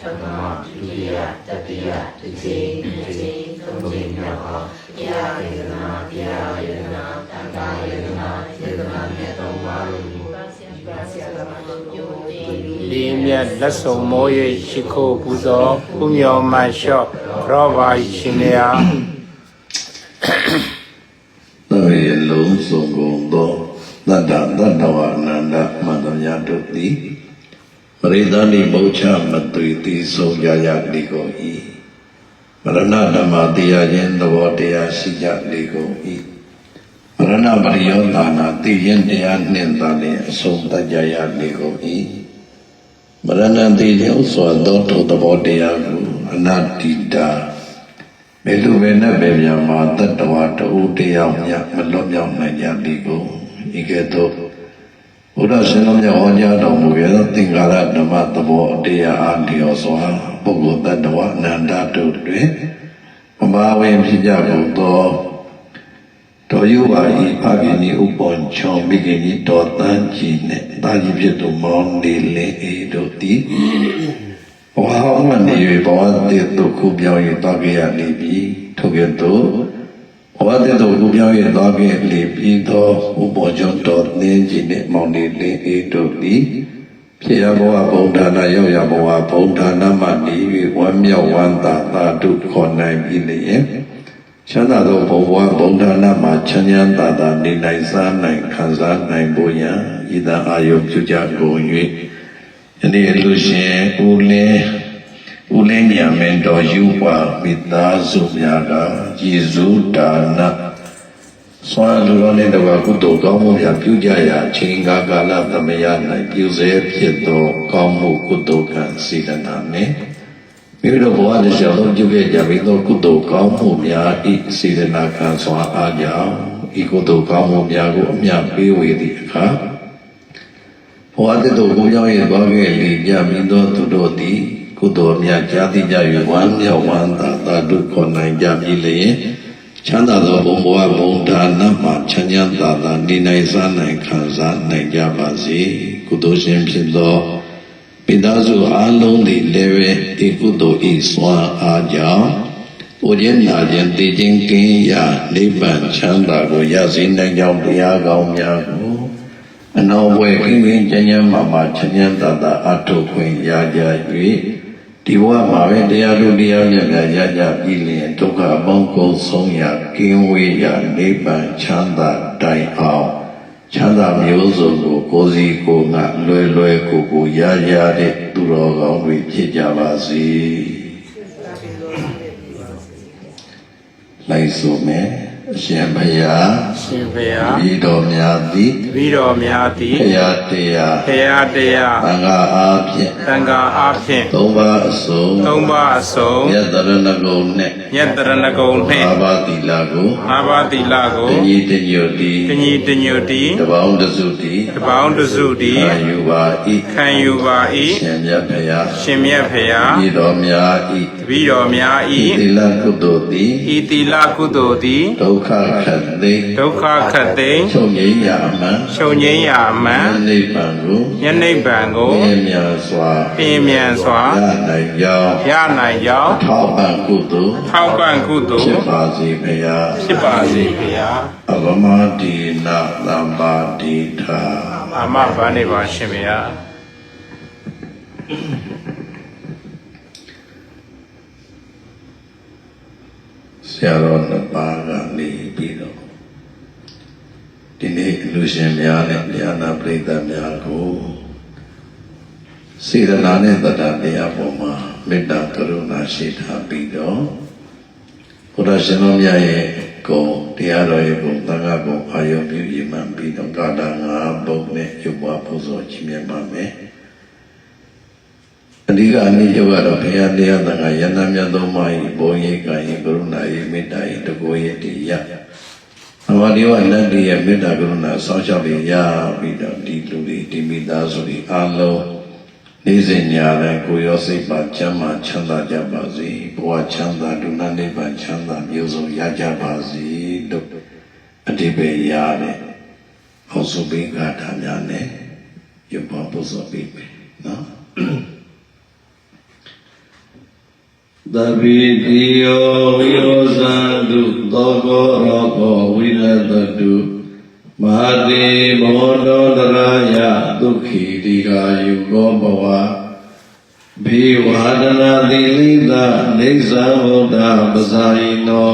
ပထမဒုတိယတတိယတစ်ချိန်တစ်ချိန်သုံးချိန်မြောက်အောင်တရားယေရနာတရားယေရနာတန်ခါယေရနာယေရနာမြတ်တော်ပါလို့ပါဆရာပါဆရာကယုံတည်လေးမြတ်လက်စုံမိုး၍ရှိခိုးပူဇော်ကုမြော်မန်လျှော့ရောပါရှင်လျာသရေလုံးစုံကုန်သောတတ္တတတ္တဝအနန္တမတ္တမြတ်တို့သည် ပရိသန္တိမောချမသွေတိဆုံးကြရလိကိုဤမရဏဓမ္မတရားခြင်းသဘောတရားရှိကြလိကိုဤမရဏပရိယောသာနာသိရင်တရားနှင့်သာလျှင်အဆုံးတတ်ကြရလိကိုဤမရဏတိခြင်းဆိုသောထိုသဘောတရားကိုအနတ္တိတာဘယ်လိုပဲနဲ့ပဲမြန်မှာတတ္တဝတူတရားမြတ်မလွတ်မြောက်နိုင်ကြပြီကိုဤကဲ့သို့ ဘုရားရှင်တော်မြတ်ဟောကြားတော်မူခဲ့သောသင်္ကာရဓမ္မသဘောတရားအားလျော်စွာပုဂ္ဂိုလ်တတ္တဝအနန္တတို့တွင်မမဝင်ဖြစ်ကြကုန်သောတော်ယူပါဤဖခင်ဤဥပ္ပံချောမိခင်ဤတော်တန်းကြီးနှင့်တာကြီးဖြစ်သူမောင်နေလင်းဤတို့သည်ဘဝဟောင်းမှနေ၍ဘဝတည်သို့ခုပြောင်း၍တောက်ကြရလိမ့်မည်ထို့ကဲ့သို့ဘ ဝတည်သို့ခုပြောင်း၍တောက်ကြလိမ့်ပြီးသောဥပ္ပောဇ္ဇတော်နင်းကြီးနှင့်မောင်နေလင်းဤတို့သည်ဖြစ်ရဘဝဗုဒ္ဓနာရောက်ရဘဝဗုဒ္ဓနာမှနေ၍ဝမ်းမြောက်ဝမ်းသာသာတုခေါ်နိုင်ပြီလျင်ချမ်းသာသောဘဝဗုဒ္ဓနာမှာချမ်းချမ်းသာသာနေနိုင်စားနိုင်ခံစားနိုင်ဖို့ရန်ဤသာအာယုပြုကြကုန်၍ယနေ့အလူရှင်ဦးလင်း ဦးလင်းညာမင်းတော်ယူပါမိသားစုများကယေဇုဒါနဆွမ်းလူတော်နဲ့တကွာကုသိုလ်ကောင်းမှုများပြုကြရာအချိန်ကာကာလသမယ၌ပြုစေဖြစ်သောကောင်းမှုကုသိုလ်ကံစေတနာနှင့်မိမိတို့ဘဝတစ်လျှောက်လုံးပြုခဲ့ကြပြီးသောကုသိုလ်ကောင်းမှုများဤစေတနာကံစွာအားကြောင့်ဤကုသိုလ်ကောင်းမှုများကိုအမြတ်ပေးဝေသည့်အခါဘဝတတုကိုကြောင့်ရဲ့သွားခဲ့လေကြမိသောသူတို့သည် ကုသိုလ်များကြားသိကြ၍ဝမ်းမြောက်ဝမ်းသာသာဒုက္ခနိုင်ကြပြီလျင်ချမ်းသာသောဘုံဘဝဘုံဒါနမှာချမ်းချမ်းသာသာနေနိုင်စားနိုင်ခံစားနိုင်ကြပါစေကုသိုလ်ရှင်ဖြစ်သောပိသားစုအားလုံးသည်လည်းပဲဒီကုသိုလ်ဤစွာအားကြောင့်ဘုရားနာခြင်းတည်ခြင်းကင်းရာနိဗ္ဗာန်ချမ်းသာကိုရစေနိုင်ကြောင်းတရားကောင်းများကိုအနောဘွယ်ခင်းခင်းကျမ်းကျမ်းမာမာချမ်းချမ်းသာသာအထုခွင့်ရကြ၍ ဒီဘဝမှာပဲတရားလူတရားမြတ်များရကြပြီးလျင်ဒုက္ခအပေါင်းကုန်ဆုံးရာကင်းဝေးရာနိဗ္ဗာန်ချမ်းသာတိုင်အောင်ချမ်းသာမျိုးစုံကိုကိုယ်စီကိုယ်ငါလွယ်လွယ်ကိုယ်ကိုရရတဲ့သူတော်ကောင်းတွေဖြစ်ကြပါစေလိုက်ဆိုမယ်အ ရှင်ဘုရားရှင်ဖေယဤတော်များသည်တပည့်တော်များသည်ဘုရားတရားဖေယတရားသံဃာအားဖြင့်သံဃာအားဖြင့်သုံးပါးအစုံသုံးပါးအစုံယတရဏဂုံနှင့်မြတ်တရဏဂုံနှင့်ဘာဝတိလာကိုငါးပါးသီလကိုတညီတညွတ်တီတညီတညွတ်တီတပေါင်းတစုတီတပေါင်းတစုတီအာယုပါဤခံယူပါ၏ရှင်မြတ်ဖရာရှင်မြတ်ဖေယဤတော်များဤတ ပည့်တော်များဤ၏သီလကုသိုလ်သည်ဤသီလကုသိုလ်သည်ဒုက္ခခတ်သိဒုက္ခခတ်သိမ်းချုပ်ငြိမ်းရာအမှန်ချုပ်ငြိမ်းရာအမှန်နိဗ္ဗာန်ကိုယနိဗ္ဗာန်ကိုမြင်မြန်စွာပြင်းမြန်စွာရနိုင်ကြောင်းရနိုင်ကြောင်းထောက်ပံ့ကုသိုလ်ထောက်ပံ့ကုသိုလ်ဖြစ်ပါစေဖရာဖြစ်ပါစေဖေယအဗမတိနာသမ္ပါတိထာအာမဗန်းနေပါရှင်ဖေယဆ ရာတော်နှစ်ပါးကနေပြီးတော့ဒီနေ့လူရှင်များနဲ့ဉာဏပရိသတ်များကိုစေတနာနဲ့တတ္တတရားပေါ်မှာမေတ္တာကရုဏာရှိထားပြီးတော့ဘုရားရှင်တော်မြတ်ရဲ့ဂုဏ်တရားတော်ရဲ့ဂုဏ်သံဃာဂုဏ်အာယုပြုရမှန်ပြီးတော့ကာလငါးဘုံနဲ့ရုပ်ပွားပူဇော်ခြင်းမြတ်ပါမယ် အဓိကအနည်းချုပ်ကတော့ဘုရားတရားသံဃာယန္တမြတ်သုံးပါးဤဘုံရိပ်ကံဤကရုဏာဤမေတ္တာဤတကောယတိယအမဒီဝနတ်တိရဲ့မေတ္တာကရုဏာဆောင်းချပြီးရပြီးတော့ဒီလူတွေဒီမိသားစုတွေအားလုံးနေ့စဉ်ညတိုင်းကိုယ်ရောစိတ်ပါချမ်းသာချမ်းသာကြပါစေဘဝချမ်းသာဒုက္ခနိဗ္ဗာန်ချမ်းသာမျိုးစုံရကြပါစေလို့အတိပ္ပယ်ရတဲ့ဟောစုပိကထာများနဲ့ရုပ်ပေါ်ပုဇော်ပြီးပြီနော် သဗ္ဗေတိယောဝိရောဇံတုသောကောရောကောဝိရတတုမဟာတိမောတောတရာယဒုက္ခိတိကာယုကောဘဝဘေဝါဒနာတိလိသနေသဗုဒ္ဓပဇာယိနော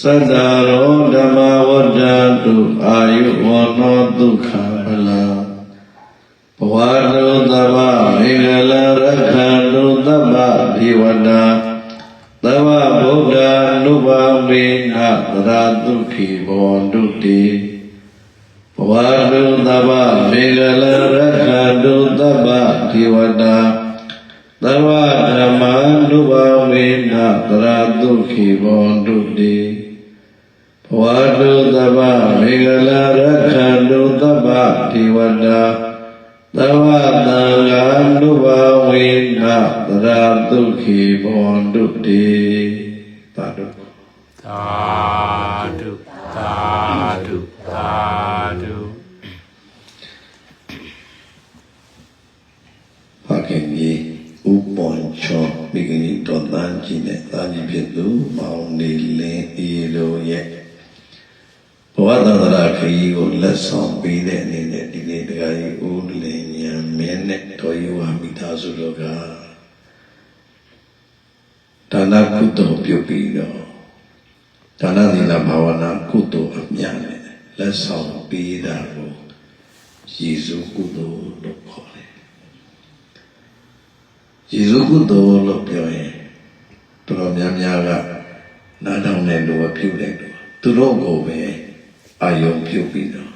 သတ္တရောဓမ္မဝတ္တတုအာယုဝနောဒုက္ခဗလံဘဝတုသဗ္ဗမေဃလရခန္တုသဗ္ဗ ဒီဝနာသဗ္ဗဗုဒ္ဓ ानु ဘာမေနသရတုခိဘောတုတိဘဝတုသဗ္ဗမေဃလရခန္တုသဗ္ဗဒီဝနာသဗ္ဗဓမ္မာ ानु ဘာမေနသရတုခိဘောတုတိဘဝတုသဗ္ဗမေဃလရခန္တုသဗ္ဗဒီဝနာ သဗ္ဗတံဃာနုဘဝေနသရတုခေဘောတုတေသာဓုသာဓုသာဓုသာဓုဖခင်ကြီးဥပွန်ချောမိခင်ကြီးတော်တန်းကြီးနဲ့တာကြီးဖြစ်သူမောင်နေလင်းအေလိုရဲ့ဘဝတန္တရာခရီးကိုလက်ဆောင်ပေးတဲ့အနေနဲ့ဒီနေ့တရားကြီးဦးလင်းဉာဏ်မင်း နဲ့တော်ယူဝမိသားစုတို့ကဒါနကုသိုလ်ပြုပြီးတော့ဒါနသီလဘာဝနာကုသိုလ်အမြတ်နဲ့လက်ဆောင်ပေးတာကိုယေရှုကုသိုလ်လို့ခေါ်တယ်ယေရှုကုသိုလ်လို့ပြောရင်တော်တော်များများကနားထောင်တဲ့လူကပြုတဲ့လူသူတို့ကိုပဲအာယုံပြုပြီးတော့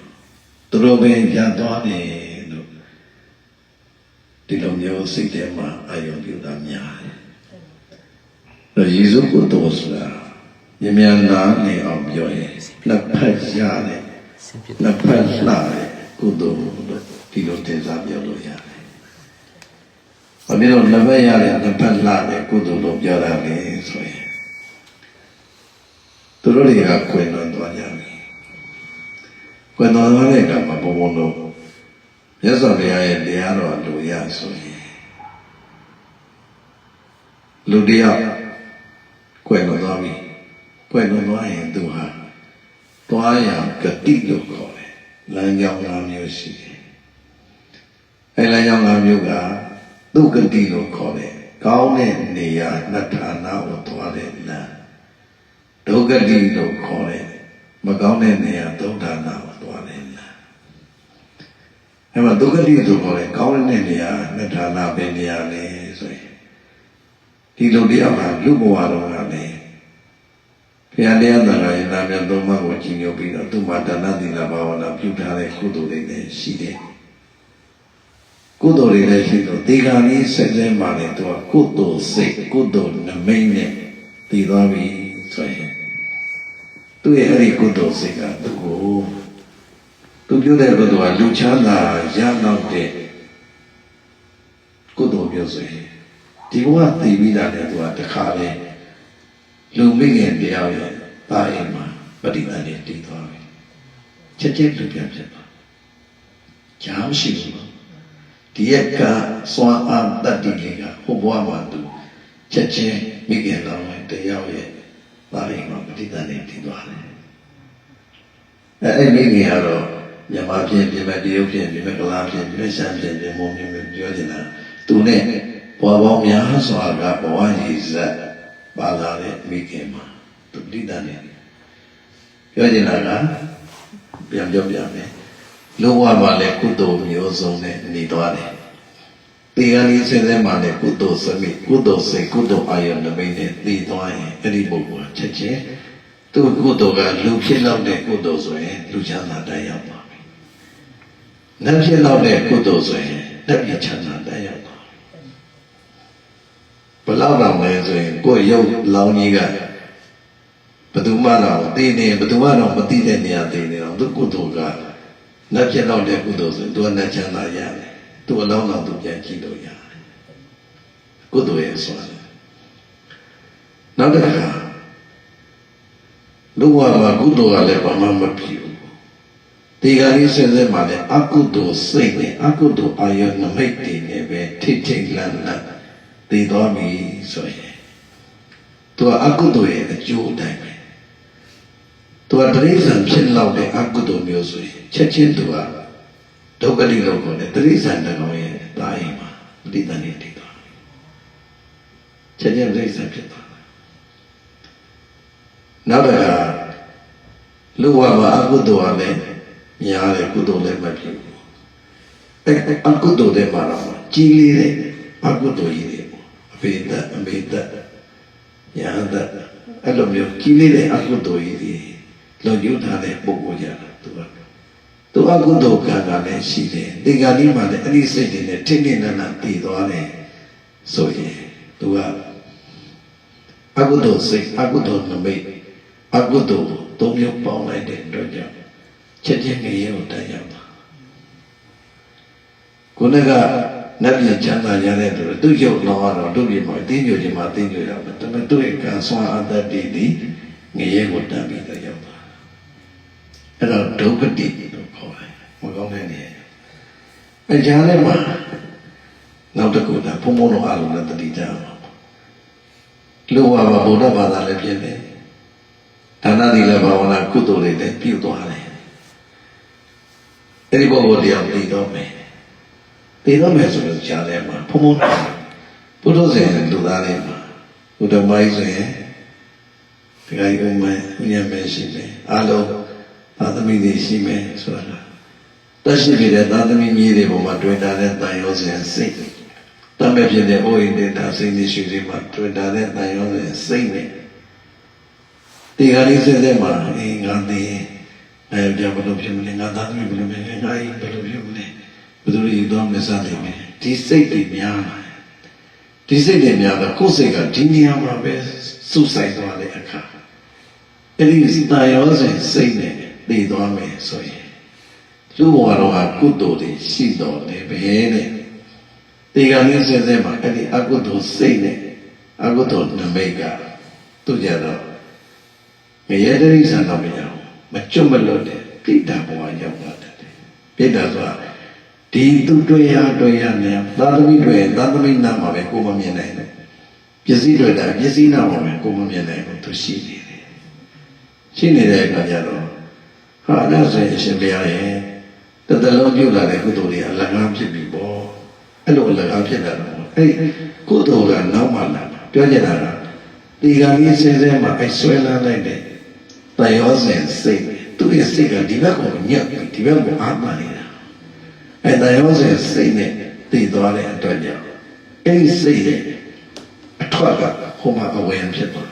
သူတို့ပဲရသွားတယ်လို့ ဒီလိုမျိုးစိတ်ထဲမှာအာယုံပြုတာများတယ်။ဒါယေရှုကုသိုလ်ဆိုတာမြင်မြန်နာနေအောင်ပြောရင်နှစ်ဖက်ရတယ်နှစ်ဖက်လှတယ်ကုသိုလ်လို့ဒီလိုတင်စားပြောလို့ရတယ်။ဘာဖြစ်လို့လက်ဖက်ရတဲ့လက်ဖက်လာတဲ့ကုသိုလ်လို့ပြောတာလဲဆိုရင်သူတို့တွေကကွယ်လွန်သွားကြပြီ။ကွယ်လွန်သွားတဲ့အခါမှာဘုံဘုံတို့ မြတ်စွာဘုရားရဲ့တရားတော်လူရဆိုရင်လူတယောက်ကွယ်လွန်သွားပြီ။ကွယ်လွန်သွားရင်သူဟာသွားရဂတိလို့ခေါ်တယ်။လမ်းကြောင်း၅မျိုးရှိတယ်။အဲလမ်းကြောင်း၅မျိုးကဒုက္ကတိလို့ခေါ်တယ်။ကောင်းတဲ့နေရာနှစ်ဌာနကိုသွားတဲ့လမ်းဒုက္ကတိလို့ခေါ်တယ်။မကောင်းတဲ့နေရာသုံးဌာနကိုသွားတဲ့လမ်း။ အဲမှာဒုက္ကတိလို့ခေါ်တယ်ကောင်းတဲ့နေရာနှစ်ဌာနပဲနေရာလဲဆိုရင်ဒီလိုတရားမှာလူဘဝတော်ကလည်းဘုရားတရားတော်ရဲ့နာမည်သုံးပါးကိုကြည်ညိုပြီးတော့သူ့မှာဒါနသီလဘာဝနာပြုထားတဲ့ကုသိုလ်တွေလည်းရှိတယ်။ကုသိုလ်တွေလည်းရှိတော့ဒီကံလေးဆက်စဲမှလည်းသူကကုသိုလ်စိတ်ကုသိုလ်နမိတ်နဲ့တည်သွားပြီဆိုရင်သူရဲ့အဲ့ဒီကုသိုလ်စိတ်ကသူ့ကို သူပြုတဲ့ကုသိုလ်ကလူချမ်းသာရနောက်တဲ့ကုသိုလ်မျိုးဆိုရင်ဒီဘဝတည်ပြီးတာလည်းသူကတခါလေလူမိခင်တရားရဲ့တာအိမ်မှာပฏิပတ်နဲ့တည်သွားပြီချက်ချင်းလူပြန်ဖြစ်သွားကြားမရှိဘူးဒီရက်ကစွမ်းအားတတ္တိလေးကဟိုဘဝမှာသူချက်ချင်းမိခင်တော်ရဲ့တရားရဲ့ဒါအိမ်မှာပဋိသန္ဓေတည်သွားတယ်အဲအဲ့မိခင်ကတော့ မြန်မာပြည်ပြည်မဲ့တရုတ်ပြည်ပြည်မဲ့ကလားပြည်ပြည်မဲ့ရှမ်းပြည်ပြည်မုံပြည်ပြည်ပြောနေတာသူနဲ့ဘဝပေါင်းများစွာကဘဝရည်စက်ပါလာတဲ့မိခင်မှာသူပဋိသန္ဓေပြောနေတာကပြန်ပြောပြမယ်လောဘမှာလည်းကုသိုလ်မျိုးစုံနဲ့နေသွားတယ်။တရားလေးစဉ်စဉ်မှာလည်းကုသိုလ်စမိကုသိုလ်စိတ်ကုသိုလ်အာယုန်နမိတ်နဲ့တည်သွားရင်အဲ့ဒီပုဂ္ဂိုလ်ကချက်ချင်းသူ့ကုသိုလ်ကလူဖြစ်လောက်တဲ့ကုသိုလ်ဆိုရင်လူချမ်းသာတတ် ရောက်ပါပြီ။နတ်ဖြစ်လောက်တဲ့ကုသိုလ်ဆိုရင်နတ်ပြချမ်းသာတတ်ရောက်ပါပြီ။ဘလောက်တော့လဲဆိုရင်ကိုယ်ရုပ်လောင်းကြီးကဘယ်သူမှတော့သိနေဘယ်သူမှတော့မသိတဲ့နေရာသိနေတော့သူကုသိုလ်ကနတ်ဖြစ်တော့တဲ့ကုသိုလ်ဆိုရင်သူကနတ်ချမ်းသာရတယ်သူအလောင်းတော်သူပြန်ကြည့်လို့ရတယ်ကုသိုလ်ရဲ့ဆိုတယ်နောက်တစ်ခါလူဘဝမှာကုသိုလ်ကလည်းဘာမှမဖြစ်ဘူး ဒီကနေ့စဉ်စဉ်မှာလည်းအကုသိုလ်စိတ်နဲ့အကုသိုလ်အာယုန်နမိတ်တွေနဲ့ပဲထိတ်ထိတ်လန့်လန့်တည်တော်ပြီဆိုရင်သူကအကုသိုလ်ရဲ့အကျိုးအတိုင်းပဲသူကတရိစ္ဆာန်ဖြစ်လောက်တဲ့အကုသိုလ်မျိုးဆိုရင်ချက်ချင်းသူကဒုက္ခတိလောက်ကိုလေတရိစ္ဆာန်တကောင်ရဲ့တာအိမ်မှာပဋိသန္ဓေတည်သွားတယ်ချက်ချင်းတရိစ္ဆာန်ဖြစ်သွားတယ်နောက်တစ်ခါလူဝါမှာအကုသိုလ်ကလည်း များတယ်ကုသိုလ်လည်းမဖြစ်ဘူးအဲအကုသိုလ်တွေမှာတော့ကြီးလေးတဲ့အကုသိုလ်ကြီးတွေပေါ့အဖေဒတ်အမေဒတ်ညာဒတ်အဲ့လိုမျိုးကြီးလေးတဲ့အကုသိုလ်ကြီးတွေလုံယူထားတဲ့ပုဂ္ဂိုလ်ကြတာသူကသူအကုသိုလ်ကံကလည်းရှိတယ်ဒီကနေ့မှလည်းအဲ့ဒီစိတ်တွေနဲ့ထိနေနေနာတည်သွားတယ်ဆိုရင်သူကအကုသိုလ်စိတ်အကုသိုလ်နမိတ်အကုသိုလ်သုံးမျိုးပေါင်းလိုက်တဲ့အတွက်ကြောင့် ချက်ချင်းငရေကိုတက်ရောက်တာခုနကနတ်ပြည်ချမ်းသာရတဲ့သူသူ့ရုပ်လောကတော့သူ့ပြည်မှာအသိဉာဏ်ချင်းမှာအသိဉာဏ်ရမယ်ဒါပေမဲ့သူ့ရဲ့ကံဆွမ်းအတ္တတည်တည်ငရေကိုတက်ပြီးတော့ရောက်တာအဲ့တော့ဒုက္ခတိလို့ခေါ်တယ်မကောင်းတဲ့နေရာအကြမ်းလည်းမှာနောက်တစ်ခုကဘုံဘုံတော်အားလုံးနဲ့တတိကြအောင်လူဝါဘဗုဒ္ဓဘာသာလည်းဖြစ်တယ်ဒါနသီလဘာဝနာကုသိုလ်တွေလည်းပြုသွားတယ် အဲ့ဒီပုဂ္ဂိုလ်တရားတည်တော့မယ်တည်တော့မယ်ဆိုလို့ကြားတယ်မှာဘုံဘုံတော်ဘုဒ္ဓဇင်လူသားလေးမှာဘုဒ္ဓမိုင်းဆိုရင်ဒီကိစ္စမှဉာဏ်ပဲရှိတယ်အားလုံးသာသမီတွေရှိမယ်ဆိုတာတရှိပြတဲ့သာသမီကြီးတွေပေါ်မှာတွေ့တာတဲ့တန်ရောစဉ်စိတ်တမဲ့ဖြစ်တဲ့အိုးအိမ်ဒေတာစိတ်ရှိတွေမှာတွေ့တာတဲ့တန်ရောစဉ်စိတ်နဲ့ဒီဟာလေးစစ်တဲ့မှာအေးငါသိ အဲပြဘလို့ဖြစ်မလဲငါသာသမီဘလို့ဖြစ်မလဲငါအိမ်ဘလို့ဖြစ်မလဲဘယ်သူရည်တော်မစတယ်မယ်ဒီစိတ်တွေများလာဒီစိတ်တွေများတော့ကိုယ်စိတ်ကဒီနေရာမှာပဲစုဆိုင်သွားတဲ့အခါအဲ့ဒီတန်ရောစဉ်စိတ်နဲ့တည်သွားမယ်ဆိုရင်လူဘဝတော်ဟာကုသိုလ်တွေရှိတော်တယ်ပဲတဲ့ဒီကနေ့စဉ်စဉ်မှာအဲ့ဒီအကုသိုလ်စိတ်နဲ့အကုသိုလ်နမိတ်ကသူကြတော့ငရဲတိရိစ္ဆာန်တော့မရဘူး မကျွတ်မလွတ်တဲ့ပြိတ္တာဘဝရောက်သွားတယ်ပြိတ္တာဆိုတာဒီသူတွေ့ရတွေ့ရနေသာသမီတွေ့သာသမီနာမှာပဲကိုမမြင်နိုင်ဘူးပစ္စည်းတွေ့တာပစ္စည်းနာမှာပဲကိုမမြင်နိုင်ဘူးသူရှိနေတယ်ရှိနေတဲ့အခါကျတော့ဟာအဲ့ဒါဆိုရင်အရှင်ဘုရားရဲ့တတလုံးပြုလာတဲ့ကုသိုလ်တွေအလကားဖြစ်ပြီပေါ့အဲ့လိုအလကားဖြစ်လာတော့အဲ့ကုသိုလ်ကနောက်မှလာပြောကြတာကဒီကံကြီးစင်းစင်းမှာအဲ့ဆွဲလာလိုက်တဲ့ တန်ရောစင်စိတ်သူ့ရဲ့စိတ်ကဒီဘက်ကိုညက်ပြီးဒီဘက်ကိုအားမနေတာအဲ့တန်ရောစင်စိတ်နဲ့တည်သွားတဲ့အတွက်ကြောင့်အဲ့ဒီစိတ်ရဲ့အထွက်ကဟိုမှာအဝင်ဖြစ်သွား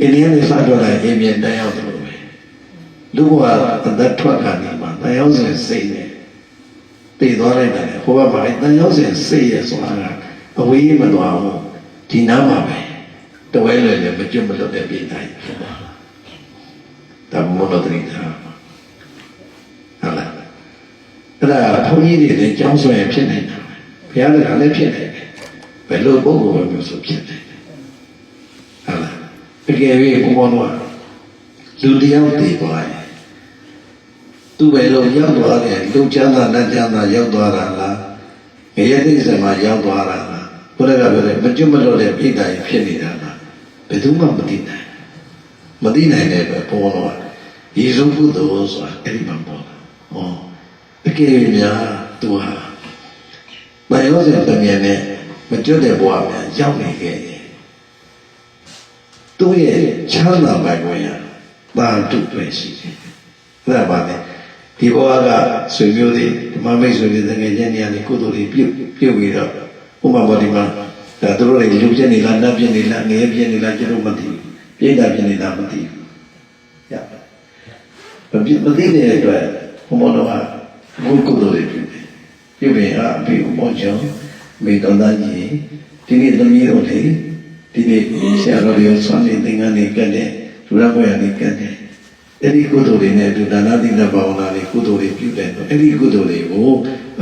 အိန္ဒိယနဲ့စကြတဲ့အိမ်ပြန်တန်းရောက်တယ်လို့ပဲလူဘဝအသက်ထွက်ခါနေမှာတန်ရောစင်စိတ်နဲ့တည်သွားလိုက်တယ်ဟိုဘက်မှာတန်ရောစင်စိတ်ရဲ့ဆိုတာကအဝေးမသွားဘူးဒီနားမှာပဲတဝဲလွယ်လည်းမကျွတ်မလွတ်တဲ့ပြည်တိုင်းဖြစ်သွားတာ ဒါမောတော်တိထားဟုတ်လားအဲ့ဒါဘုန်းကြီးတွေလည်းကြောင်းဆွဲဖြစ်နေတာဘုရားကလည်းဖြစ်နေတယ်ဘယ်လိုပုဂ္ဂိုလ်မျိုးဆိုဖြစ်နေတယ်ဟုတ်လားတကယ်၍ဘုံဘုံတော့လူတယောက်တည်သွားရင်သူပဲလို့ရောက်သွားတယ်လူချမ်းသာလက်ချမ်းသာရောက်သွားတာလားငရဲသိစမှာရောက်သွားတာလားဘုရားကပြောတယ်မကျွတ်မလွတ်တဲ့ပြိတ္တာကြီးဖြစ်နေတာလားဘယ်သူမှမသိနိုင်မသိနိုင်တဲ့အတွက်ဘုံဘုံတော့ ယေရှုကုသိုလ်ဆိုတာအဲ့ဒီမှာပေါ်တာဟောတကယ်များသူဟာမယောဇဉ်တမြင်နဲ့မကျွတ်တဲ့ဘဝများရောက်နေခဲ့တယ်သူ့ရဲ့ချမ်းသာပိုင်ခွင့်ရတာတုပဲရှိတယ်အဲ့ဒါပါလေဒီဘဝကဆွေမျိုးတွေဓမ္မမိတ်ဆွေတွေတကယ်ချင်းနေရာတွေကုသိုလ်တွေပြုပြုပြီးတော့ဥပမာပေါ်ဒီမှာဒါသူတို့တွေလူပြည့်နေလားနတ်ပြည့်နေလားငရဲပြည့်နေလားကျွန်တော်မသိဘူးပြိတ္တာပြည့်နေလားမသိဘူးရပါ မသိမသိတဲ့အတွက်ဘုံတော်ကဘုကုသိုလ်တွေပြုတယ်ပြုပြီးအပြီးဘောချောမိတော်သားကြီးဒီနေ့သမီးတို့လေဒီနေ့ဆရာတော်တွေဆွမ်းနေသင်္ကန်းတွေကတ်တယ်လူရဘွယ်တွေကတ်တယ်အဲ့ဒီကုသိုလ်တွေနဲ့အတူဒါနသီလဘာဝနာတွေကုသိုလ်တွေပြုတယ်အဲ့ဒီကုသိုလ်တွေကို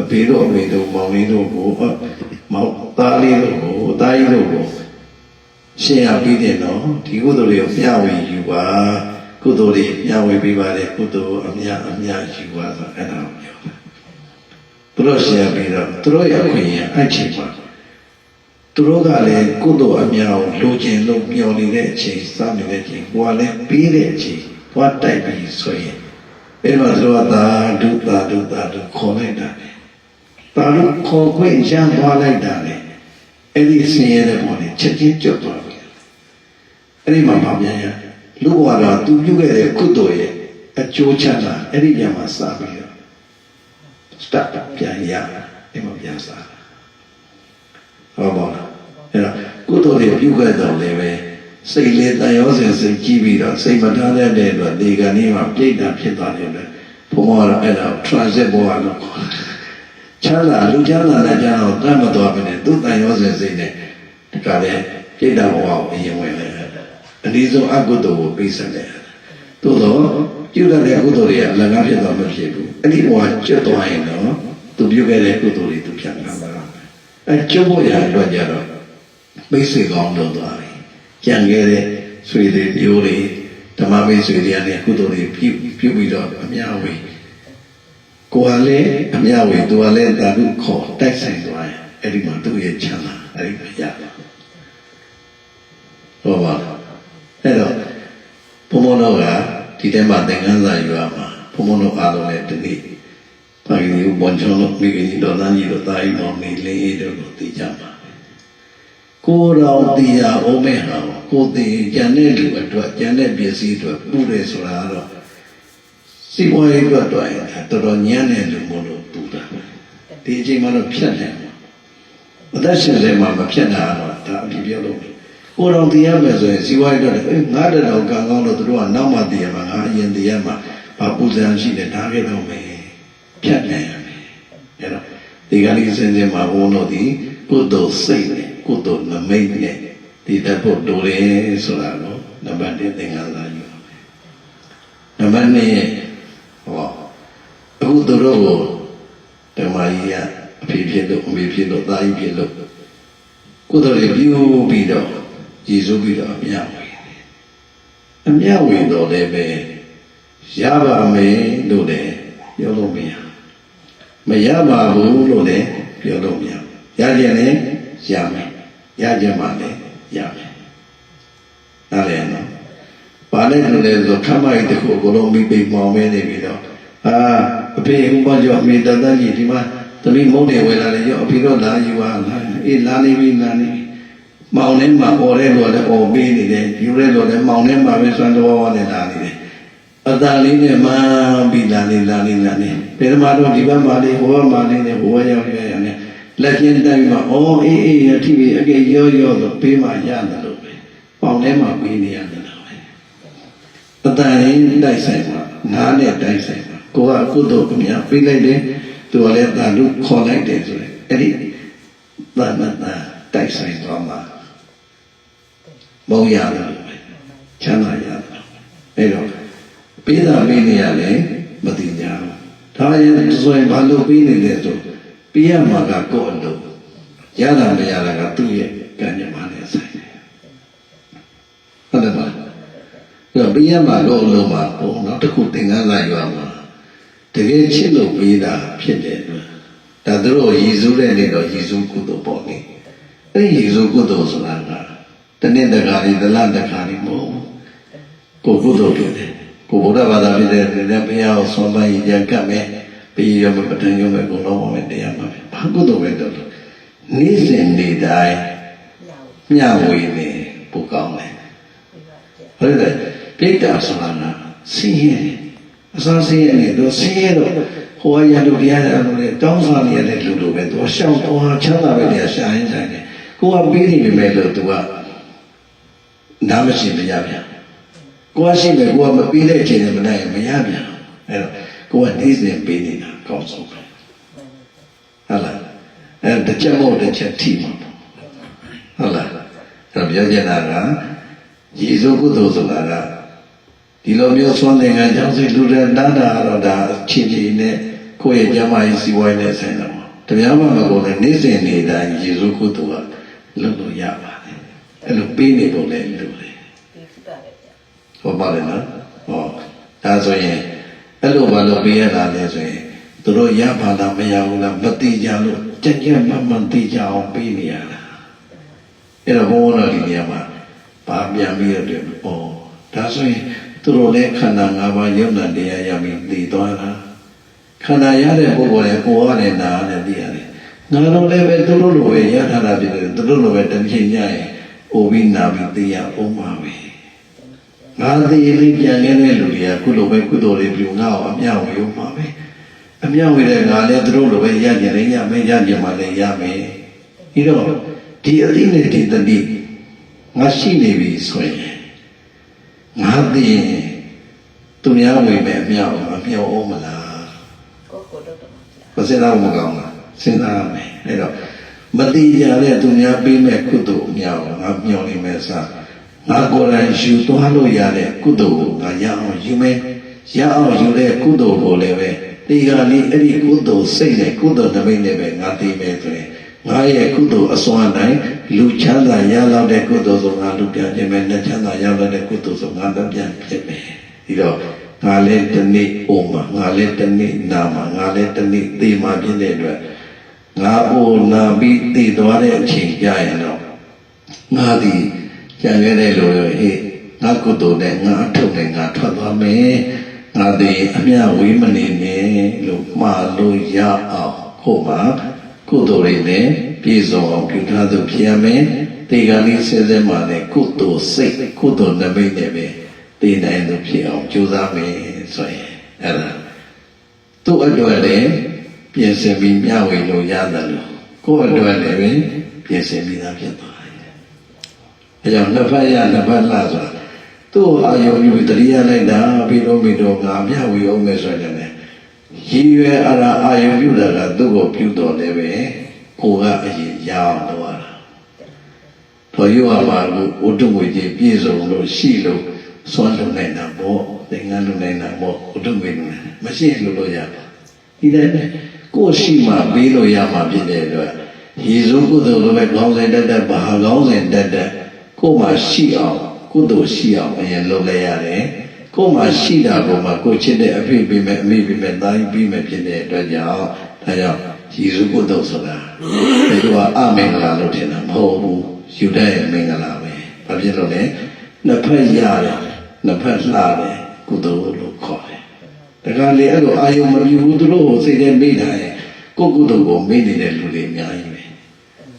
အဖေတို့အမေတို့မောင်လေးတို့ကိုမောင်သားလေးတို့ကိုသားကြီးတို့ကိုရှင်းရပြီးတယ်နော်ဒီကုသိုလ်တွေကိုမျှဝေယူပါ ကုသိုလ်တွေမျှဝေပေးပါတယ်ကုသိုလ်အမြအမြယူပါဆိုအဲ့ဒါကိုပြောတာသူတို့ရှင်းရပြီးတော့သူတို့ရဲ့အခွင့်အရေးအချိန်မှာသူသူတို့ကလည်းကုသိုလ်အများကိုလိုချင်လို့မျှော်နေတဲ့အချိန်စနေတဲ့အချိန်ကိုယ်ကလည်းပြီးတဲ့အချိန်သွားတိုက်ပြီးဆိုရင်အဲ့မှာသူတို့ကသာဓုသာဓုသာဓုခေါ်လိုက်တာလေသာဓုခေါ်ခွင့်ရမ်းသွားလိုက်တာလေအဲ့ဒီဆင်းရဲတဲ့ဘောနဲ့ချက်ချင်းကျွတ်သွားပြီအဲ့ဒီမှာဗာပြန်ရ လူဘဝတော့သူပြုခဲ့တဲ့ကုသိုလ်ရဲ့အကျိုးချမ်းသာအဲ့ဒီပြန်မှာစပြီးတော့ start ပြန်ရအဲ့မှာပြန်စားဟောပါလားအဲ့တော့ကုသိုလ်တွေပြုခဲ့တော့လည်းပဲစိတ်လေးတန်ရောစင်စိတ်ကြည့်ပြီးတော့စိတ်မထားတဲ့တဲ့အတွက်ဒီကနေ့မှပြိတ္တာဖြစ်သွားတယ်လေဘုံကတော့အဲ့ဒါ transit ဘောကလို့ခေါ်တယ်ချမ်းသာလူချမ်းသာတဲ့ကြောင့်တတ်မတော်ပဲနဲ့သူတန်ရောစင်စိတ်နဲ့ဒီကလည်းပြိတ္တာဘောကိုအရင်ဝင်လိုက်တယ် အနည်းဆုံးအကုသိုလ်ကိုပြီးဆက်တယ်သို့တော့ပြုရတဲ့ကုသိုလ်တွေကအလကားဖြစ်သွားမဖြစ်ဘူးအဲ့ဒီဘဝကျွတ်သွားရင်တော့သူပြုခဲ့တဲ့ကုသိုလ်တွေသူပြန်လာတာအဲကျွတ်ဖို့ရအတွက်ကြတော့မိတ်ဆွေကောင်းလို့သွားတယ်ကြံခဲ့တဲ့ဆွေတွေမျိုးတွေဓမ္မမိတ်ဆွေတွေကနေကုသိုလ်တွေပြုပြုပြီးတော့အများဝေကိုယ်ကလည်းအများဝေသူကလည်းသာဓုခေါ်တိုက်ဆိုင်သွားရင်အဲ့ဒီမှာသူ့ရဲ့ချမ်းသာအဲ့ဒီမှာရပါဟောပါ အဲ့တော့ဘုံဘုံတော်ကဒီထဲမှာသင်္ကန်းစာယူရမှာဘုံဘုံတော်အားလုံးလည်းဒီနေ့ပါဠိကိုဘွန်ချုံလို့မိခင်ကြီးတော်သားကြီးတို့တာကြီးတော်နေလေးအေးတို့ကိုသိကြပါကိုယ်တော်တရားအောင်မဲ့ဟာကိုယ်သိကြံတဲ့လူအတွက်ကြံတဲ့ပစ္စည်းအတွက်ပူတယ်ဆိုတာကတော့စီပွားရေးအတွက်တော့တော်တော်ညံ့တဲ့လူမို့လို့ပူတာဒီအချိန်မှာတော့ဖြတ်တယ်အသက်ရှင်နေမှာမဖြတ်တာတော့ဒါအပြည့်ပြောလို့ ကိုယ်တော်တရားမယ်ဆိုရင်စီပွားရေးအတွက်အေးငါတတော်ကံကောင်းလို့တို့ကနောက်မှတရားမှာငါအရင်တရားမှာဘာပူဇံရှိတယ်ဒါခဲ့တော့မယ်ဖြတ်နိုင်ရမယ်အဲ့တော့ဒီကနေ့စဉ်စဉ်မှာဘုန်းတော်ဒီကုသိုလ်စိတ်နဲ့ကုသိုလ်နမိတ်နဲ့ဒီတတ်ဖို့တူတယ်ဆိုတာကိုနံပါတ်1သင်္ကန်းစာယူပါမယ်နံပါတ်2ဟောအခုတို့တို့ကိုဓမ္မကြီးကအဖေဖြစ်လို့အမေဖြစ်လို့သားကြီးဖြစ်လို့ကုသိုလ်တွေပြုပြီးတော့ ရည်စူးပြီးတော့အမြတ်ဝင်တယ်အမြတ်ဝင်တော့လည်းပဲရပါမယ်လို့လည်းပြောလို့မရမရပါဘူးလို့လည်းပြောလို့မရရကြရင်ရမယ်ရကြမှာလည်းရမယ်နားလည်နော်ဘာလဲလို့လဲဆိုခမ်းမကြီးတစ်ခုကိုလုံးမိပိမောင်မဲနေပြီးတော့အာအဖေဥပကျော်အမေတသက်ကြီးဒီမှာသမီးမုန်းတယ်ဝယ်လာတယ်ရောအဖေတော့လာယူပါလားအေးလာနေပြီလာနေပြီ မောင်ထဲမှာអော်တဲ့လူကလည်းអော်ပေးနေတယ်ယူတဲ့လူကလည်းမောင်ထဲမှာပဲစွမ်းတော်ဝါနဲ့လာနေတယ်အတန်လေးနဲ့မှပြီးလာနေလာနေလာနေဘယ်မှာတော့ဒီဘက်မှာလေးဟိုဘက်မှာလေးနဲ့ဟိုဘက်ရောက်ရရနဲ့လက်ချင်းတိုင်းမှာအော်အေးအေးရထိပြီအကေရောရောဆိုပေးမှရတယ်လို့ပဲပေါင်ထဲမှာပေးနေရတယ်လို့ပဲအတန်လေးတိုက်ဆိုင်မှာနားနဲ့တိုက်ဆိုင်မှာကိုကကုသိုလ်ကမြပေးလိုက်တယ်သူကလည်းတာလူခေါ်လိုက်တယ်ဆိုရင်အဲ့ဒီသာမန်တိုက်ဆိုင်သွားမှာ မုံရတယ်လို့ပဲချမ်းသာရတယ်အဲ့တော့ပေးတာပေးနေရလဲမသိကြဘူးဒါရင်ဆိုရင်ဘာလို့ပေးနေလဲဆိုပေးရမှာကကိုယ့်အလုပ်ရတာမရတာကသူ့ရဲ့ကံကြမ္မာနဲ့ဆိုင်တယ်ဟုတ်တယ်ပါတော့ပေးရမှာတော့အလုပ်မှာပေါ့နော်တခုသင်္ကန်းစာရွာမှာတကယ်ချစ်လို့ပေးတာဖြစ်တယ်လို့ဒါသူတို့ရည်စူးတဲ့နေ့တော့ရည်စူးကုသိုလ်ပေါ့လေအဲ့ဒီရည်စူးကုသိုလ်ဆိုတာက တနေ့တခါလေးသလတခါလေးမဟုတ်ဘူးကိုကုသိုလ်ပြုတယ်ကိုဗုဒ္ဓဘာသာဖြစ်တဲ့လည်းဘုရားကိုဆွမ်းပန်းရည်ကြံကပ်မယ်ပြီးရမပဋ္ဌာန်းရုံးမဲ့ကိုလုံးဝမဲ့တရားမှာပဲဘာကုသိုလ်ပဲတော့နေ့စဉ်နေ့တိုင်းမျှဝေနေပိုကောင်းတယ်ဟုတ်တယ်ပြိတ္တာဆိုတာကဆင်းရဲတယ်အစားဆင်းရဲနေတော့ဆင်းရဲတော့ဟိုရလူတရားရလို့လေတောင်းစားနေရတဲ့လူလိုပဲသူရှောင်းတော့ချမ်းသာပဲတရားရှာရင်းဆိုင်တယ်ကိုကပြီးနေပြီမဲ့လို့သူက နားမရှိမရပြန်ကိုကရှိမယ်ကိုကမပြီးတဲ့အချိန်နဲ့မနိုင်မရပြန်အဲ့တော့ကိုကနေ့စဉ်ပြီးနေတာကောင်းဆုံးပဲဟုတ်လားအဲ့တစ်ချက်မဟုတ်တစ်ချက်ထိမှာပေါ့ဟုတ်လားအဲ့ပြောချင်တာကရည်စိုးကုသိုလ်ဆိုတာကဒီလိုမျိုးသွန်သင်္ကန်းကြောင့်စိလူတဲ့တန်းတာတော့ဒါချင်းချင်းနဲ့ကိုယ့်ရဲ့ကျမ်းမာရေးစီးပွားရေးနဲ့ဆိုင်တော့တရားမှမကုန်တဲ့နေ့စဉ်နေ့တိုင်းရည်စိုးကုသိုလ်ကလုပ်လို့ရပါတယ် အဲ့လိုပေးနေပုံလည်းလုပ်တယ်ဟုတ်ပါလေနော်ဟောဒါဆိုရင်အဲ့လိုဘာလို့ပေးရတာလဲဆိုရင်သူတို့ရပါလားမရဘူးလားမသိကြလို့ကြက်ကြက်မှန်မှန်သိကြအောင်ပေးနေရတာအဲ့တော့ဘုန်းဘုန်းတော်ဒီနေရာမှာဗာပြန်ပြီးတော့တယ်ဩဒါဆိုရင်သူတို့လည်းခန္ဓာ၅ပါးယုံနာတရားရပြီးသိသွားတာခန္ဓာရတဲ့ပုဂ္ဂိုလ်လည်းကိုယ်ရတယ်နာရတယ်သိရတယ်ငါတို့လည်းပဲသူတို့လိုပဲရထားတာဖြစ်တယ်သူတို့လိုပဲတပြင်းညရင် အိုပြီးနာပြီးသိရအောင်ပါပဲငါသိလေးပြန်ခဲ့တဲ့လူတွေကကုလိုပဲကုသိုလ်တွေပြုငါ့ကိုအမြောက်ဝေဦးမှာပဲအမြောက်ဝေတဲ့ငါလည်းသူတို့လိုပဲရကြတယ်ရမယ်ရကြမှာလည်းရမယ်ဒီတော့ဒီအသိနဲ့ဒီတတိငါရှိနေပြီဆိုရင်ငါသိရင်သူများဝေမယ်အမြောက်အမြောက်အောင်မလားကိုကိုတော့တော့မစဉ်းစားမကောင်းလားစဉ်းစားရမယ်အဲ့တော့ မတိကြတဲ့သူများပေးမဲ့ကုသိုလ်အများကိုငါမျှော်နေမဲ့စားငါကိုယ်တိုင်ယူသွားလို့ရတဲ့ကုသိုလ်ကိုငါရအောင်ယူမယ်ရအောင်ယူတဲ့ကုသိုလ်ကိုလည်းပဲဒီကနေ့အဲ့ဒီကုသိုလ်စိတ်နဲ့ကုသိုလ်နမိတ်နဲ့ပဲငါသိမယ်ဆိုရင်ငါရဲ့ကုသိုလ်အစွမ်းတိုင်းလူချမ်းသာရလောက်တဲ့ကုသိုလ်ဆိုငါလူပြန်ခြင်းပဲနဲ့ချမ်းသာရလောက်တဲ့ကုသိုလ်ဆိုငါတော့ပြန်ဖြစ်မယ်ဒီတော့ငါလည်းတနေ့အိုမှာငါလည်းတနေ့နာမှာငါလည်းတနေ့သိမှာဖြစ်တဲ့အတွက် ငါအိုနာပြီးသိသွားတဲ့အချိန်ကြရင်တော့ငါဒီကြံခဲ့တဲ့လိုဟေးငါကုသိုလ်နဲ့ငါအထုတ်နဲ့ငါထွက်သွားမယ်ငါဒီအမြဝေးမနေနဲ့လို့မှားလို့ရအောင်ခုမှကုသိုလ်တွေနဲ့ပြည့်စုံအောင်ပြုထားသူဖြစ်ရမယ်တေဂာလိစေစေမှာလည်းကုသိုလ်စိတ်ကုသိုလ်နမိတ်နဲ့ပဲတည်နိုင်သူဖြစ်အောင်ကြိုးစားမယ်ဆိုရင်အဲ့ဒါသူ့အတွက်လည်း ပြင်ဆင်ပြီးမျှဝေလို့ရတယ်လို့ကိုယ့်အတွက်လည်းပဲပြင်ဆင်ပြီးသားဖြစ်သွားတယ်။အဲကြောင့်နှစ်ဖက်ရနှစ်ဖက်လှဆိုတာသူ့အာယုံယူတရိယာလိုက်တာပြီးတော့ပြီးတော့ငါမျှဝေအောင်မယ်ဆိုရင်လည်းရည်ရွယ်အရာအာယုံယူတာကသူ့ကိုပြုတော်လည်းပဲကိုကအရင်ရအောင်လုပ်ရတာ။တော်ရွာမှာကိုဝတ္ထုငွေကြီးပြည့်စုံလို့ရှိလို့စွန့်လွတ်နိုင်တာပေါ့သင်္ကန်းလွတ်နိုင်တာပေါ့ဝတ္ထုငွေလွတ်နိုင်မရှိရင်လွတ်လို့ရပါဒီတိုင်းပဲ ကိုယ်ရှိမှပေးလို့ရမှာဖြစ်တဲ့အတွက်ရေစိုးကုသိုလ်လိုပဲကောင်းစဉ်တက်တက်ဘာကောင်းစဉ်တက်တက်ကိုယ်မှရှိအောင်ကုသိုလ်ရှိအောင်အရင်လုပ်လိုက်ရတယ်ကိုယ်မှရှိတာကိုမှကိုယ်ချစ်တဲ့အဖေပေးမယ်အမေပေးမယ်သားကြီးပေးမယ်ဖြစ်တဲ့အတွက်ကြောင့်ဒါကြောင့်ရေစိုးကုသိုလ်ဆိုတာဒီကအမင်္ဂလာလို့ထင်တာမဟုတ်ဘူးယူတဲ့မင်္ဂလာပဲဘာဖြစ်လို့လဲနှစ်ဖက်ရတယ်နှစ်ဖက်လှတယ်ကုသိုလ်လို့ခေါ် တယ်တခါလေအဲ့လိုအာယုံမပြဘူးသူတို့ကိုစိတ်ထဲမိထားရင်ကိုယ့်ကုသိုလ်ကိုမိနေတဲ့လူတွေအများကြီးပဲ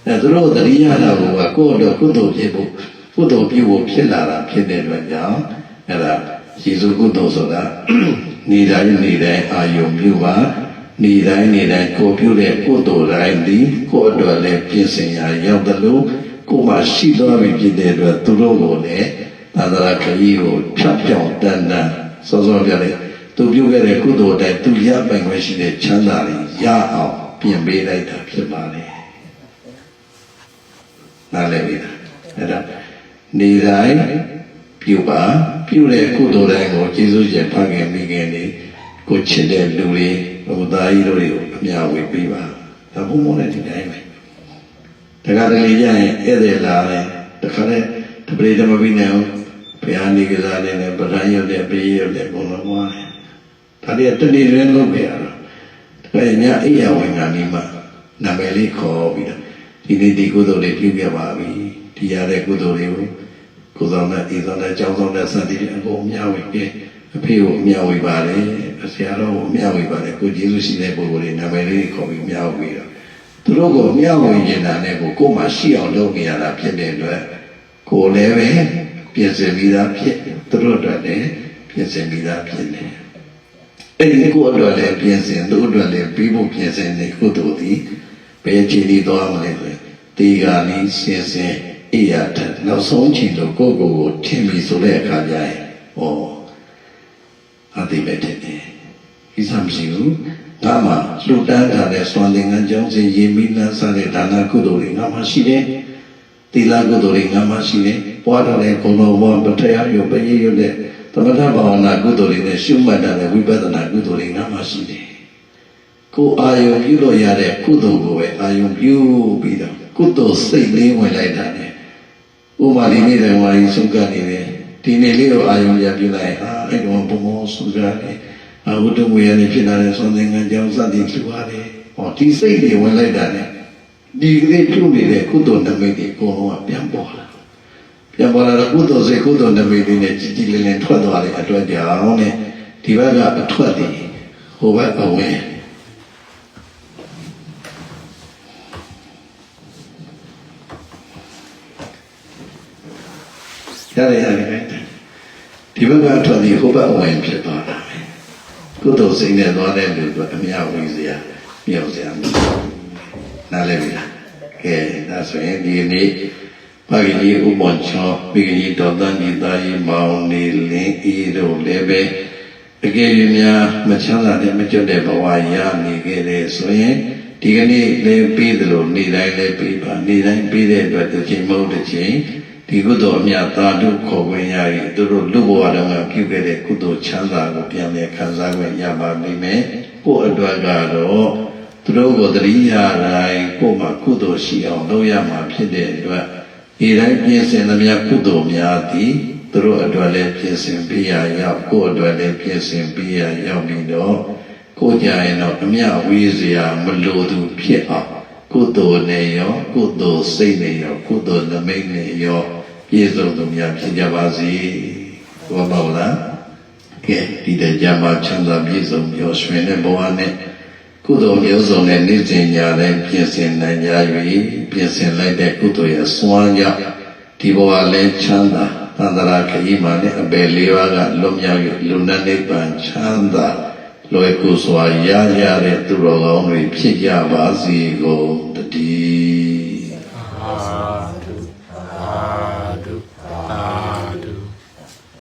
အဲသူတို့သတိရတာကကိုယ့်အတွက်ကုသိုလ်ဖြစ်ဖို့ကုသိုလ်ပြုဖို့ဖြစ်လာတာဖြစ်တဲ့အတွက်ကြောင့်အဲ့ဒါယေရှုကုသိုလ်ဆိုတာနေတိုင်းနေတိုင်းအာယုံပြုပါနေတိုင်းနေတိုင်းကိုယ်ပြုတဲ့ကုသိုလ်တိုင်းဒီကိုယ့်အတွက်လည်းပြင်ဆင်ရာရောက်တယ်လို့ကိုယ်မှရှိတော်ပြီဖြစ်တဲ့အတွက်သူတို့ကိုလည်းသာသနာခရီးကိုဖြတ်ပြောင်းတန်တန်စောစောပြတဲ့ သူပြုခဲ့တဲ့ကုသိုလ်တိုင်းသူရပိုင်ခွင့်ရှိတဲ့ချမ်းသာတွေရအောင်ပြင်ပေးလိုက်တာဖြစ်ပါလေ။နားလည်ပြီလား။အဲ့ဒါနေတိုင်းပြုပါပြုတဲ့ကုသိုလ်တိုင်းကိုကျေးဇူးရှင်ဖခင်မိခင်တွေကိုချစ်တဲ့လူတွေဘုရားကြီးတို့တွေကိုအများဝေပေးပါ။ဒါဘုံဘုံနဲ့ဒီတိုင်းပဲ။တခါတလေကျရင်ဧည့်သည်လာတယ်တခါတည်းတပရိဓမ္မပိနေအောင်ဘုရားနေကစားနေတယ်ဗရန်ရုပ်တဲ့ဘေးရုပ်တဲ့ဘုံတော်မှာတယ်။ ဒါတွေကတနေ့တွင်လုပ်ခဲ့ရတော့တခါညအိယာဝင်ကနေမှနာမည်လေးခေါ်ပြီးတော့ဒီနေ့ဒီကုသိုလ်လေးပြုခဲ့ပါပြီ။ဒီရတဲ့ကုသိုလ်လေးကိုကိုယ်ဆောင်တဲ့ဤဆောင်တဲ့ကြောင်းဆောင်တဲ့စသည်အကုန်မျှဝေပြီးအဖေကိုမျှဝေပါလေဆရာတော်ကိုမျှဝေပါလေကိုကျေးဇူးရှိတဲ့ပုဂ္ဂိုလ်တွေနာမည်လေးခေါ်ပြီးမျှဝေတော့သူတို့ကိုမျှဝေနေတာနဲ့ကိုကိုယ်မှရှိအောင်လုပ်နေရတာဖြစ်တဲ့အတွက်ကိုယ်လည်းပဲပြင်ဆင်ပြီးသားဖြစ်သူတို့အတွက်လည်းပြင်ဆင်ပြီးသားဖြစ်နေ အဲ့ဒီကိုယ်အတွက်လည်းပြင်ဆင်သူ့အတွက်လည်းပြီးဖို့ပြင်ဆင်နေကုသိုလ်သည်ဘယ်ခြေဒီသွားမလဲဆိုရင်ဒီကနေ့စင်စင်အိယာထက်နောက်ဆုံးချိန်လို့ကိုယ့်ကိုယ်ကိုထင်ပြီဆိုတဲ့အခါကျရင်ဟောအတိပဲတဲ့တယ်ဤစမရှိဘူးငါမှလှူဒန်းထားတဲ့စွမ်းသင်္ကန်းကြောင့်စေရေမိနာစတဲ့ဒါနကုသိုလ်တွေငါမှရှိတယ်သီလကုသိုလ်တွေငါမှရှိတယ်ပွားတော်တဲ့ဘုံတော်ဘဝပတရားရုပ်ပရိယုတ်တဲ့ သမထဘာဝနာကုသိုလ်တွေနဲ့ရှုမှတ်တဲ့ဝိပဿနာကုသိုလ်တွေငါမှရှိတယ်ကိုယ်အာယုံပြုလို့ရတဲ့ကုသိုလ်ကိုပဲအာယုံပြုပြီးတော့ကုသိုလ်စိတ်လေးဝင်လိုက်တာနဲ့ဥပမာဒီနေ့လည်းဝါရီဆုံးကနေတယ်ဒီနေ့လေးကိုအာယုံရပြုလိုက်ဟာအဲ့တော့ဘုံဘောဆုံးကြတယ်အဝတ္တဝေရနေဖြစ်လာတဲ့သွန်သင်္ကန်းကြောင့်စသည်လှူရတယ်ဟောဒီစိတ်တွေဝင်လိုက်တာနဲ့ဒီကလေးပြုနေတဲ့ကုသိုလ်နမိတ်တွေအကုန်လုံးကပြန်ပေါ်လာ ပြန်ပေါ်လာတော့ကုသိုလ်စိတ်ကုသိုလ်နမိတ်တွေနဲ့ကြည်ကြည်လင်လင်ထွက်သွားတဲ့အတွက်ကြောင့်နဲ့ဒီဘက်ကအထွက်တွေဟိုဘက်အဝင်ရတယ်ရတယ်ဒီဘက်ကအထွက်တွေဟိုဘက်အဝင်ဖြစ်သွားတာပဲကုသိုလ်စိတ်နဲ့သွားတဲ့လူကအမြဝေးစရာမြောက်စရာမရှိဘူးနားလည်ပြီလားကဲဒါဆိုရင်ဒီနေ့ ဘာကြီးဥပ္ပန်ချောမိကြီးတော်တန်ဒီသားကြီးမောင်နေလင်းဤတို့လည်းပဲအကယ်၍များမချမ်းသာတဲ့မကြွတဲ့ဘဝရနေခဲ့တဲ့ဆိုရင်ဒီကနေ့လည်းပြီးသလိုနေ့တိုင်းလည်းပြီးပါနေ့တိုင်းပြီးတဲ့အတွက်တစ်ချိန်မဟုတ်တစ်ချိန်ဒီကုသိုလ်အမြတ်သာတို့ခေါ်ခွင့်ရရင်သူတို့လူဘဝတုန်းကပြုခဲ့တဲ့ကုသိုလ်ချမ်းသာကိုပြန်လည်ခံစားခွင့်ရပါလိမ့်မယ်။ကိုယ့်အတွက်ကတော့သူတို့ကိုတတိယတိုင်းကိုယ်မှာကုသိုလ်ရှိအောင်လုပ်ရမှာဖြစ်တဲ့အတွက် ဒီတိုင်းပြင်ဆင်သမျှကုသိုလ်များသည်သူတို့အတွက်လည်းပြင်ဆင်ပေးရရောက်ကိုယ့်အတွက်လည်းပြင်ဆင်ပေးရရောက်ပြီးတော့ကိုယ်ကြရင်တော့အမြဝေးစရာမလိုသူဖြစ်အောင်ကုသိုလ်နဲ့ရောကုသိုလ်စိတ်နဲ့ရောကုသိုလ်နမိတ်နဲ့ရောပြည့်စုံသူများဖြစ်ကြပါစေ။ဘောပါလား။ကဲဒီတဲ့ကြမှာချမ်းသာပြည့်စုံပြောရွှင်တဲ့ဘဝနဲ့ ကုသိုလ်မျိုးစုံနဲ့နေ့စဉ်ညတိုင်းပြင်ဆင်နိုင်ကြ၍ပြင်ဆင်လိုက်တဲ့ကုသိုလ်ရဲ့စွမ်းကြောင့်ဒီဘဝလည်းချမ်းသာသန္တရာခရီးမှာလည်းအပေလေးပါးကလွတ်မြောက်၍လူနဲ့နိဗ္ဗာန်ချမ်းသာလွယ်ကူစွာရရတဲ့သူတော်ကောင်းတွေဖြစ်ကြပါစေကုန်တည်း